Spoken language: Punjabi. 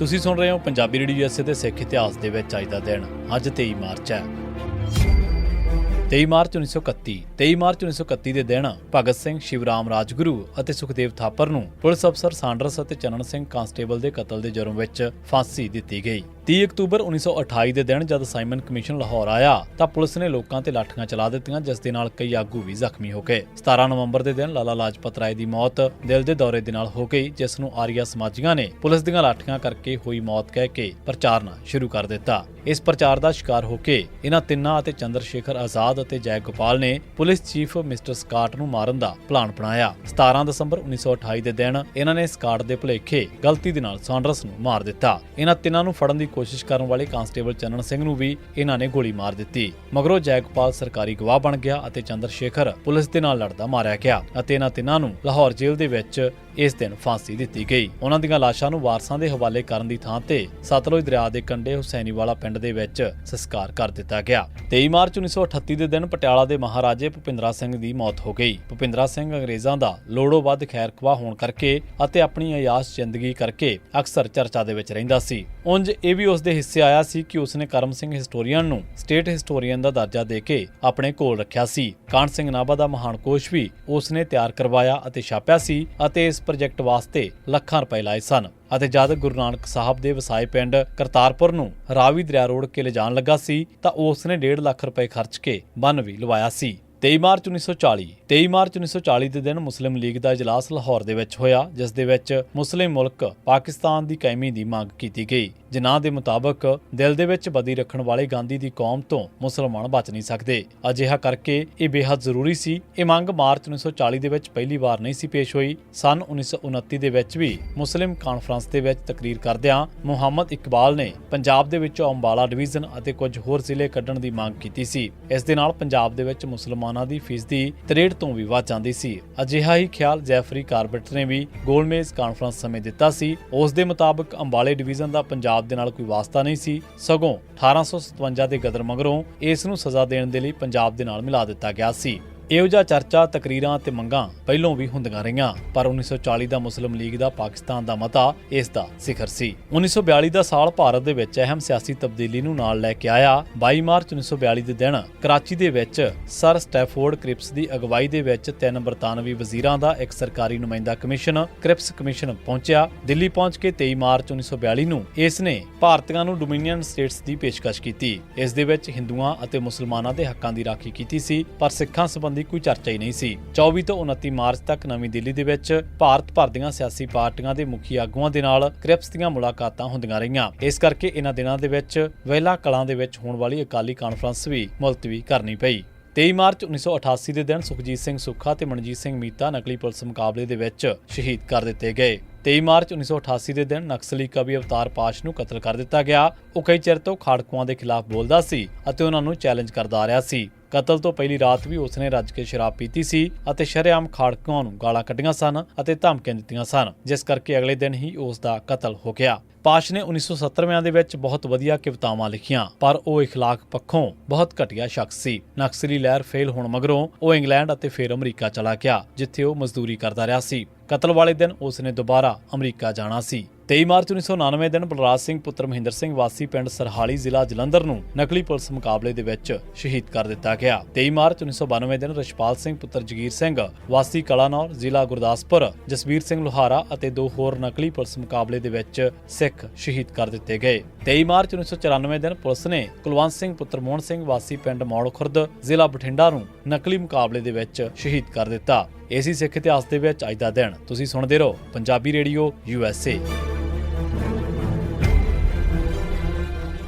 ਤੁਸੀਂ ਸੁਣ ਰਹੇ ਹੋ ਪੰਜਾਬੀ ਰੇਡੀਓ ਯੂਐਸਏ ਦੇ ਸਿੱਖ ਇਤਿਹਾਸ ਦੇ ਵਿੱਚ ਅੱਜ ਦਾ ਦਿਨ, ਅੱਜ 23 ਮਾਰਚ ਹੈ। 23 ਮਾਰਚ 1931 23 ਮਾਰਚ 1931 ਦੇ ਦਿਨ ਭਗਤ ਸਿੰਘ ਸ਼ਿਵਰਾਮ ਰਾਜਗੁਰੂ ਅਤੇ ਸੁਖਦੇਵ ਥਾਪਰ ਨੂੰ ਪੁਲਿਸ ਅਫਸਰ ਸਾਂਡਰਸ ਅਤੇ ਚੰਨਣ ਸਿੰਘ ਕਾਂਸਟੇਬਲ ਦੇ ਕਤਲ ਦੇ ਜੁਰਮ ਵਿੱਚ ਫਾਂਸੀ ਦਿੱਤੀ ਗਈ। 30 ਅਕਤੂਬਰ 1928 ਦੇ ਦਿਨ ਜਦ ਸਾਈਮਨ ਕਮਿਸ਼ਨ ਲਾਹੌਰ ਆਇਆ ਤਾਂ ਪੁਲਿਸ ਨੇ ਲੋਕਾਂ ਤੇ ਲਾਠੀਆਂ ਚਲਾ ਦਿੱਤੀਆਂ, ਜਿਸ ਦੇ ਨਾਲ ਕਈ ਆਗੂ ਵੀ ਜ਼ਖਮੀ ਹੋ ਗਏ। 17 ਨਵੰਬਰ ਦੇ ਦਿਨ ਲਾਲਾ ਲਾਜਪਤ ਰਾਏ ਦੀ ਮੌਤ ਦਿਲ ਦੇ ਦੌਰੇ ਦੇ ਨਾਲ ਹੋ ਗਈ, ਜਿਸ ਨੂੰ ਆਰੀਆ ਸਮਾਜੀਆਂ ਨੇ ਪੁਲਿਸ ਦੀਆਂ ਲਾਠੀਆਂ ਕਰਕੇ ਹੋਈ ਮੌਤ ਕਹਿ ਕੇ ਪ੍ਰਚਾਰਨਾ ਸ਼ੁਰੂ ਕਰ ਦਿੱਤਾ। ਇਸ ਪ੍ਰਚਾਰ ਦਾ ਸ਼ਿਕਾਰ ਹੋ ਕੇ ਇਹਨਾਂ ਤਿੰਨਾਂ ਅਤੇ ਚੰਦਰ ਸ਼ੇਖਰ ਆਜ਼ਾਦ ਅਤੇ ਜੈ ਗੋਪਾਲ ਨੇ ਪੁਲਿਸ ਚੀਫ ਮਿਸਟਰ ਸਕਾਟ ਨੂੰ ਮਾਰਨ ਦਾ ਪਲਾਨ ਬਣਾਇਆ। 17 ਦਸੰਬਰ 1928 ਦੇ ਦਿਨ ਇਹਨਾਂ ਨੇ ਸਕਾਟ ਦੇ ਭੁਲੇਖੇ ਗਲਤੀ ਦੇ ਨਾਲ ਸਾਂਡਰਸ ਨੂੰ ਮਾਰ ਦਿੱਤਾ। ਇਹਨਾਂ ਤਿੰਨਾਂ ਨੂੰ ਫੜਨ ਦੀ ਕੋਸ਼ਿਸ਼ ਕਰਨ ਵਾਲੇ ਕਾਂਸਟੇਬਲ ਚੰਨਣ ਸਿੰਘ ਨੂੰ ਵੀ ਇਹਨਾਂ ਨੇ ਗੋਲੀ ਮਾਰ ਦਿੱਤੀ। ਮਗਰੋਂ ਜੈਗੋਪਾਲ ਸਰਕਾਰੀ ਗਵਾਹ ਬਣ ਗਿਆ ਅਤੇ ਚੰਦਰ ਸ਼ੇਖਰ ਪੁਲਿਸ ਦੇ ਨਾਲ ਲੜਦਾ ਮਾਰਿਆ ਗਿਆ ਅਤੇ ਇਹਨਾਂ ਤਿੰਨਾਂ ਨੂੰ ਲਾਹੌਰ ਜੇਲ੍ਹ ਦੇ ਵਿੱਚ ਇਸ ਦਿਨ ਫਾਂਸੀ ਦਿੱਤੀ ਗਈ। ਉਹਨਾਂ ਦੀਆਂ ਲਾਸ਼ਾਂ ਨੂੰ ਵਾਰਸਾਂ ਦੇ ਹਵਾਲੇ ਕਰਨ ਦੀ ਥਾਂ ਤੇ ਸਤਲੁਜ ਦਰਿਆ ਦੇ ਕੰਢੇ ਹੁਸੈਨੀਵਾਲਾ ਪਿੰਡ ਦੇ ਵਿੱਚ ਸੰਸਕਾਰ ਕਰ ਦਿੱਤਾ ਗਿਆ। 23 ਮਾਰਚ 1938 ਦੇ ਦਿਨ ਪਟਿਆਲਾ ਦੇ ਮਹਾਰਾਜੇ ਭੁਪਿੰਦਰਾ ਸਿੰਘ ਦੀ ਮੌਤ ਹੋ ਗਈ। ਭੁਪਿੰਦਰਾ ਸਿੰਘ ਅੰਗਰੇਜ਼ਾਂ ਦਾ ਲੋੜੋਂ ਵੱਧ ਖੈਰਖਵਾ ਹੋਣ ਕਰਕੇ ਅਤੇ ਆਪਣੀ ਆਯਾਸ਼ ਜ਼ਿੰਦਗੀ ਕਰਕੇ ਅਕਸਰ ਚਰਚਾ ਦੇ ਵਿੱਚ ਰਹਿੰਦਾ ਸੀ। ਉਂਝ ਇਹ ਵੀ ਉਸ ਦੇ ਹਿੱਸੇ ਆਇਆ ਸੀ ਕਿ ਉਸਨੇ ਕਰਮ ਸਿੰਘ ਹਿਸਟੋਰੀਅਨ ਨੂੰ ਸਟੇਟ ਹਿਸਟੋਰੀਅਨ ਦਾ ਦਰਜਾ ਦੇ ਕੇ ਆਪਣੇ ਕੋਲ ਰੱਖਿਆ ਸੀ। ਕਾਨ ਸਿੰਘ ਨਾਭਾ ਦਾ ਮਹਾਨ ਕੋਸ਼ ਵੀ ਉਸਨੇ ਤਿਆਰ ਕਰਵਾਇਆ ਅਤੇ ਛਾਪਿਆ ਸੀ ਅਤੇ ਇਸ ਪ੍ਰੋਜੈਕਟ ਵਾਸਤੇ ਲੱਖਾਂ ਰੁਪਏ ਲਾਏ ਸਨ ਅਤੇ ਜਦ ਗੁਰੂ ਨਾਨਕ ਸਾਹਿਬ ਦੇ ਵਸਾਏ ਪਿੰਡ ਕਰਤਾਰਪੁਰ ਨੂੰ ਰਾਵੀ ਦਰਿਆ ਰੋਡ ਕੇ ਲਿਜਾਣ ਲੱਗਾ ਸੀ, ਤਾਂ ਉਸਨੇ 1.5 ਲੱਖ ਰੁਪਏ ਖਰਚ ਕੇ ਬੰਨ ਵੀ ਲਵਾਇਆ ਸੀ। 23 ਮਾਰਚ 1940 23 ਮਾਰਚ 1940 ਦੇ ਦਿਨ ਮੁਸਲਿਮ ਲੀਗ ਦਾ ਇਜਲਾਸ ਲਾਹੌਰ ਦੇ ਵਿੱਚ ਹੋਇਆ, ਜਿਸ ਦੇ ਵਿੱਚ ਮੁਸਲਿਮ ਮੁਲਕ ਪਾਕਿਸਤਾਨ ਦੀ ਕਾਇਮੀ ਦੀ ਮੰਗ ਕੀਤੀ ਗਈ। ਜਿਨ੍ਹਾਂ ਦੇ ਮੁਤਾਬਕ ਦਿਲ ਦੇ ਵਿੱਚ ਬਦੀ ਰੱਖਣ ਵਾਲੇ ਗਾਂਧੀ ਦੀ ਕੌਮ ਤੋਂ ਮੁਸਲਮਾਨ ਬਚ ਨਹੀਂ ਸਕਦੇ। ਅਜਿਹਾ ਕਰਕੇ ਇਹ ਬੇहद ਜ਼ਰੂਰੀ ਸੀ। ਇਹ ਮੰਗ ਮਾਰਚ 1940 ਦੇ ਵਿੱਚ ਪਹਿਲੀ ਵਾਰ ਨਹੀਂ ਸੀ ਪੇਸ਼ ਹੋਈ। ਸਨ 1929 ਦੇ ਵਿੱਚ ਵੀ ਮੁਸਲਿਮ ਕਾਨਫਰੰਸ ਦੇ ਵਿੱਚ ਤਕਰੀਰ ਕਰਦਿਆਂ ਮੁਹੰਮਦ ਇਕਬਾਲ ਨੇ ਪੰਜਾਬ ਦੇ ਵਿੱਚੋਂ ਅੰਬਾਲਾ ਡਿਵੀਜ਼ਨ ਅਤੇ ਕੁਝ ਹੋਰ ਜ਼ਿਲ੍ਹੇ ਕੱਢਣ ਦੀ ਮੰਗ ਕੀਤੀ ਸੀ। ਇਸ ਦੇ ਨਾਲ ਪੰਜਾਬ ਦੇ ਵਿੱਚ ਮੁਸਲਮਾਨਾਂ ਦੀ ਫੀਸਦੀ 63 ਤੋਂ ਵੀ ਵੱਧ ਜਾਂਦੀ ਸੀ। ਅਜਿਹਾ ਹੀ ਖਿਆਲ ਜੈਫਰੀ ਕਾਰਬਟ ਨੇ ਵੀ ਗੋਲਮੇਜ਼ ਕਾਨਫਰੰਸ ਸਮੇਂ ਦਿੱਤਾ ਸੀ। ਉਸ ਦੇ ਮੁਤਾਬਕ ਅੰਬਾਲੇ ਡਿਵੀਜ਼ਨ ਦਾ ਪੰਜਾਬ ਦੇ ਨਾਲ ਕੋਈ ਵਾਸਤਾ ਨਹੀਂ ਸੀ, ਸਗੋਂ 1857 ਦੇ ਗਦਰ ਮਗਰੋਂ ਇਸ ਨੂੰ ਸਜ਼ਾ ਦੇਣ ਦੇ ਲਈ ਪੰਜਾਬ ਦੇ ਨਾਲ ਮਿਲਾ ਦਿੱਤਾ ਗਿਆ ਸੀ। ਇਹੋ ਜਿਹਾ ਚਰਚਾ, ਤਕਰੀਰਾਂ ਤੇ ਮੰਗਾਂ ਪਹਿਲੋਂ ਵੀ ਹੁੰਦੀਆਂ ਰਹੀਆਂ, ਪਰ 1940 ਦਾ ਮੁਸਲਿਮ ਲੀਗ ਦਾ ਪਾਕਿਸਤਾਨ ਦਾ ਮਤਾ ਇਸ ਦਾ ਸਿਖਰ ਸੀ। 1942 ਦਾ ਸਾਲ ਭਾਰਤ ਦੇ ਵਿੱਚ ਅਹਿਮ ਸਿਆਸੀ ਤਬਦੀਲੀ ਨੂੰ ਨਾਲ ਲੈ ਕੇ ਆਇਆ। 22 ਮਾਰਚ 1942 ਦੇ ਦਿਨ ਕਰਾਚੀ ਦੇ ਵਿੱਚ ਸਰ ਸਟੈਫੋਰਡ ਕ੍ਰਿਪਸ ਦੀ ਅਗਵਾਈ ਦੇ ਵਿੱਚ ਤਿੰਨ ਬਰਤਾਨਵੀ ਵਜ਼ੀਰਾਂ ਦਾ ਇੱਕ ਸਰਕਾਰੀ ਨੁਮਾਇੰਦਾ ਕਮਿਸ਼ਨ, ਕ੍ਰਿਪਸ ਕਮਿਸ਼ਨ ਪਹੁੰਚਿਆ। ਦਿੱਲੀ ਪਹੁੰਚ ਕੇ 23 ਮਾਰਚ 1942 ਨੂੰ ਇਸ ਨੇ ਭਾਰਤੀਆਂ ਨੂੰ ਡੋਮੀਨੀਅਨ ਸਟੇਟਸ ਦੀ ਪੇਸ਼ਕਸ਼ ਕੀਤੀ। ਇਸ ਦੇ ਵਿੱਚ ਹਿੰਦੂਆਂ ਅਤੇ ਮੁਸਲਮਾਨਾਂ ਦੇ ਹੱਕਾਂ ਦੀ ਰਾਖੀ ਕੀਤੀ ਸੀ, ਪਰ ਸਿੱਖਾਂ ਸੰਬੰਧੀ ਕੋਈ ਚਰਚਾ ਹੀ ਨਹੀਂ ਸੀ। 24 ਤੋਂ 29 ਮਾਰਚ ਤੱਕ ਨਵੀਂ ਦਿੱਲੀ ਦੇ ਵਿੱਚ ਭਾਰਤ ਭਰ ਦੀਆਂ ਸਿਆਸੀ ਪਾਰਟੀਆਂ ਦੇ ਮੁਖੀ ਆਗੂਆਂ ਦੇ ਨਾਲ ਕ੍ਰਿਪਸ ਦੀਆਂ ਮੁਲਾਕਾਤਾਂ ਹੁੰਦੀਆਂ ਰਹੀਆਂ। ਇਸ ਕਰਕੇ ਇਹਨਾਂ ਦਿਨਾਂ ਦੇ ਵਿੱਚ ਵਹਿਲਾ ਕਲਾਂ ਦੇ ਵਿੱਚ ਹੋਣ ਵਾਲੀ ਅਕਾਲੀ ਕਾਨਫਰੰਸ ਵੀ ਮੁਲਤਵੀ ਕਰਨੀ ਪਈ। 23 ਮਾਰਚ 1988 ਦੇ ਦਿਨ ਸੁਖਜੀਤ ਸਿੰਘ ਸੁੱਖਾ ਤੇ ਮਨਜੀਤ ਸਿੰਘ ਮੀਤਾ ਨਕਲੀ ਪੁਲਿਸ ਮੁਕਾਬਲੇ ਦੇ ਵਿੱਚ ਸ਼ਹੀਦ ਕਰ ਦਿੱਤੇ ਗਏ। 23 ਮਾਰਚ 1988 ਦੇ ਦਿਨ ਨਕਸਲੀ ਕਵੀ ਅਵਤਾਰ ਪਾਸ਼ ਨੂੰ ਕਤਲ ਕਰ ਦਿੱਤਾ ਗਿਆ। ਉਹ ਕਈ ਚਿਰ ਤੋਂ ਖਾੜਕੂਆਂ ਦੇ ਖਿਲਾਫ ਬੋਲਦਾ ਸੀ ਅਤੇ ਉਹਨਾਂ ਨੂੰ ਚੈਲੰਜ ਕਰਦਾ ਆ ਰਿਹਾ ਸੀ। ਕਤਲ ਤੋਂ ਪਹਿਲੀ ਰਾਤ ਵੀ ਉਸਨੇ ਰੱਜ ਕੇ ਸ਼ਰਾਬ ਪੀਤੀ ਸੀ ਅਤੇ ਸ਼ਰੇਆਮ ਖਾੜਕੂਆਂ ਨੂੰ ਗਾਲਾਂ ਕੱਢੀਆਂ ਸਨ ਅਤੇ ਧਮਕੀਆਂ ਦਿੱਤੀਆਂ ਸਨ, ਜਿਸ ਕਰਕੇ ਅਗਲੇ ਦਿਨ ਹੀ ਉਸ ਦਾ ਕਤਲ ਹੋ ਗਿਆ। ਪਾਸ਼ ਨੇ 1970ਵਿਆਂ ਦੇ ਵਿੱਚ ਬਹੁਤ ਵਧੀਆ ਕਵਿਤਾਵਾਂ ਲਿਖੀਆਂ ਪਰ ਉਹ اخلاق ਪੱਖੋਂ ਬਹੁਤ ਘਟੀਆ ਸ਼ਖਸ ਸੀ ਨਕਸਲੀ ਲਹਿਰ ਫੇਲ ਹੋਣ ਮਗਰੋਂ ਉਹ ਇੰਗਲੈਂਡ ਅਤੇ ਫਿਰ ਅਮਰੀਕਾ ਚਲਾ ਗਿਆ ਜਿੱਥੇ ਉਹ ਮਜ਼ਦੂਰੀ ਕਰਦਾ ਰਿਹਾ ਸੀ ਕਤਲ ਵਾਲੇ ਦਿਨ ਉਸ ਨੇ ਦੁਬਾਰਾ ਅਮਰੀਕਾ ਜਾਣਾ ਸੀ 23 ਮਾਰਚ 1999 ਦਿਨ ਬਲਰਾਜ ਸਿੰਘ ਪੁੱਤਰ ਮਹਿੰਦਰ ਸਿੰਘ ਵਾਸੀ ਪਿੰਡ ਸਰਹਾਲੀ ਜ਼ਿਲ੍ਹਾ ਜਲੰਧਰ ਨੂੰ ਨਕਲੀ ਪੁਲਿਸ ਮੁਕਾਬਲੇ ਦੇ ਵਿੱਚ ਸ਼ਹੀਦ ਕਰ ਦਿੱਤਾ ਗਿਆ 23 ਮਾਰਚ 1992 ਦਿਨ ਰਸ਼ਪਾਲ ਸਿੰਘ ਪੁੱਤਰ ਜਗੀਰ ਸਿੰਘ ਵਾਸੀ ਕਲਾਨੌਰ ਜ਼ਿਲ੍ਹਾ ਗੁਰਦਾਸਪੁਰ ਜਸਵੀਰ ਸਿੰਘ ਲੋਹਾਰਾ ਅਤੇ ਦੋ ਹੋਰ ਨਕਲੀ ਪੁਲਿਸ ਮੁਕਾਬਲੇ ਦੇ ਵਿੱਚ ਸਿੱਖ ਸ਼ਹੀਦ ਕਰ ਦਿੱਤੇ ਗਏ। 23 ਮਾਰਚ 1994 ਦਿਨ ਪੁਲਿਸ ਨੇ ਕੁਲਵੰਤ ਸਿੰਘ, ਪੁੱਤਰ ਮੋਹਨ ਸਿੰਘ ਵਾਸੀ ਪਿੰਡ ਮੌੜ ਖੁਰਦ ਜ਼ਿਲ੍ਹਾ ਬਠਿੰਡਾ ਨੂੰ ਨਕਲੀ ਮੁਕਾਬਲੇ ਦੇ ਵਿੱਚ ਸ਼ਹੀਦ ਕਰ ਦਿੱਤਾ। ਏਸੀ ਸਿੱਖ ਇਤਿਹਾਸ ਦੇ ਵਿੱਚ ਅੱਜ ਦਾ ਦਿਨ। ਤੁਸੀਂ ਸੁਣਦੇ ਰਹੋ Punjabi radio, U S A.